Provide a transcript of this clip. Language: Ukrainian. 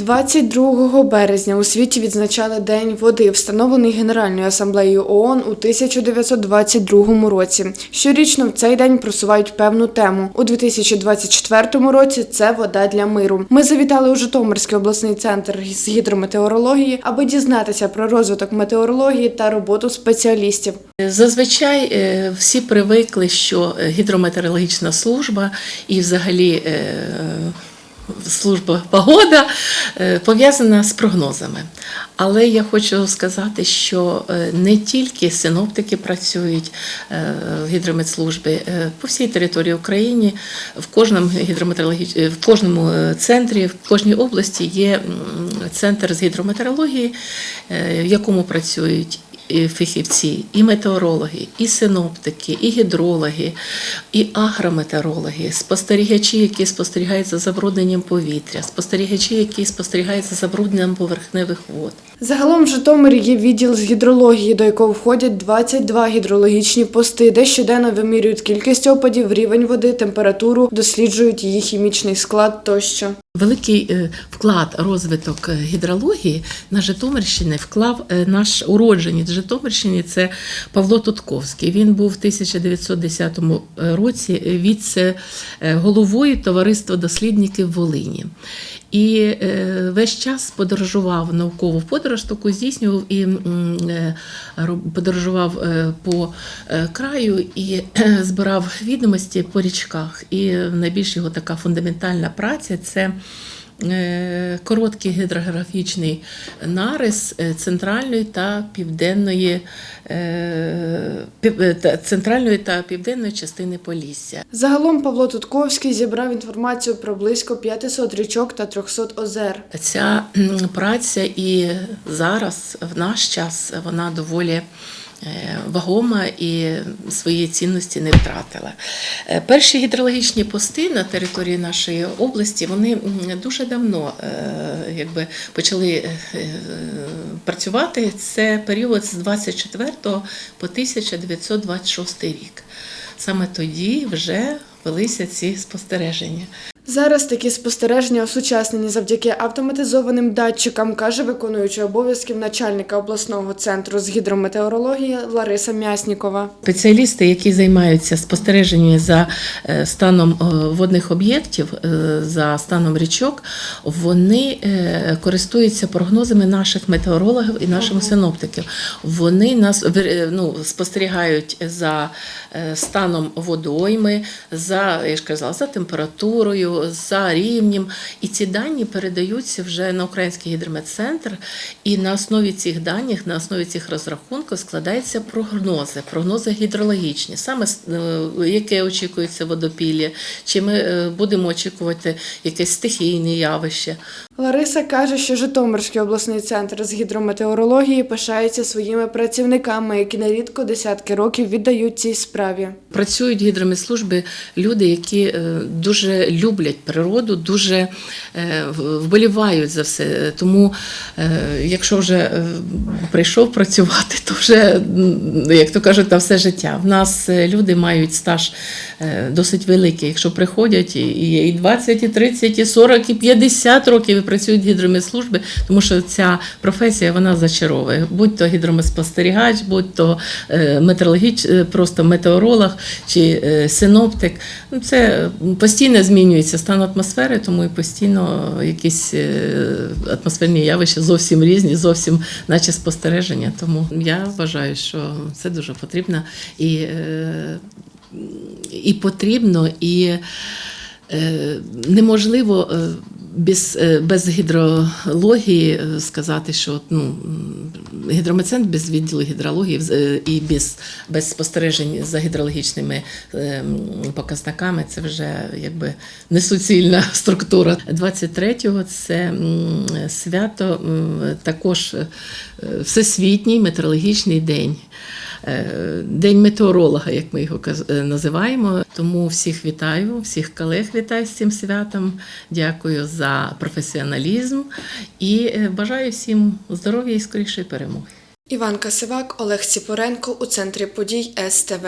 22 березня у світі відзначали День води, встановлений Генеральною асамблеєю ООН у 1922 році. Щорічно в цей день просувають певну тему. У 2024 році це вода для миру. Ми завітали у Житомирський обласний центр з гідрометеорології, аби дізнатися про розвиток метеорології та роботу спеціалістів. Зазвичай е, всі привикли, що гідрометеорологічна служба і взагалі е, служба погода е, пов'язана з прогнозами. Але я хочу сказати, що е, не тільки синоптики працюють е, в гідрометслужбі по всій території України, в кожному гідрометеорологіч... в кожному центрі, в кожній області є центр з гідрометеорології, в якому працюють фахівці, і метеорологи, і синоптики, і гідрологи, і агрометеорологи, спостерігачі, які спостерігають за забрудненням повітря, спостерігачі, які спостерігають за забрудненням поверхневих вод. Загалом в Житомирі є відділ з гідрології, до якого входять 22 гідрологічні пости, де щоденно вимірюють кількість опадів, рівень води, температуру, досліджують її хімічний склад тощо. Великий е, вклад розвиток е, гідрології на Житомирщині вклав е, наш уродженець Житомирщині. це Павло Тутковський. Він був в 1910 році віце е, головою товариства дослідників Волині. І е, весь час подорожував наукову подорож, таку здійснював і е, подорожував е, по краю і збирав відомості по річках. І найбільш його така фундаментальна праця це. Е, Короткий гідрографічний нарис е, центральної та південної е, центральної та південної частини Полісся. Загалом Павло Тутковський зібрав інформацію про близько 500 річок та 300 озер. Ця праця і зараз, в наш час, вона доволі вагома і свої цінності не втратила. Е, Перші гідрологічні пости на території нашої області вони дуже давно е, якби, почали е, е, працювати. Це період з 24 по 1926 рік. Саме тоді вже велися ці спостереження. Зараз такі спостереження осучаснені завдяки автоматизованим датчикам, каже виконуючий обов'язків начальника обласного центру з гідрометеорології Лариса М'яснікова. Спеціалісти, які займаються спостереженням за е, станом е, водних об'єктів, е, за станом річок, вони користуються прогнозами наших метеорологів і наших синоптиків. Вони нас ну, спостерігають за станом водойми, за, я ж казала, за температурою, за рівнем. І ці дані передаються вже на Український гідрометцентр. І на основі цих даних, на основі цих розрахунків складаються прогнози, прогнози гідрологічні, саме е, яке очікується водопілля, чи ми е, будемо очікувати якесь стихійне явище. Лариса каже, що Житомирський обласний центр з гідрометеорології пишається своїми працівниками, які нерідко десятки років віддають цій справі. Працюють в гідрометслужбі люди, які е, дуже люблять природу, дуже е, вболівають за все. Тому, е, якщо вже е, прийшов працювати, то вже, як то кажуть, на все життя. В нас люди мають стаж досить великий. Якщо приходять і- і і 20, і 30, і 40, і 50 років і працюють в гідрометслужбі, тому що ця професія вона зачаровує. Будь то гідрометспостерігач, будь то е, метеорологіч, просто метеоролог чи синоптик. Ну, Це постійно змінюється стан атмосфери, тому і постійно якісь е, атмосферні явища зовсім різні, зовсім наче спостереження. Тому я вважаю, що це дуже потрібно і, е, і потрібно, і е, неможливо. Без, без гідрології сказати, що ну, гідрометцентр без відділу гідрології е, і без, без спостережень за гідрологічними е, показниками це вже якби несуцільна структура. 23-го це свято також е, Всесвітній метеорологічний день. Е, День метеоролога, як ми його е, називаємо. Тому всіх вітаю, всіх колег вітаю з цим святом. Дякую за професіоналізм і е, бажаю всім здоров'я і скорішої перемоги. Іван Касивак, Олег Ціпоренко у центрі подій СТВ.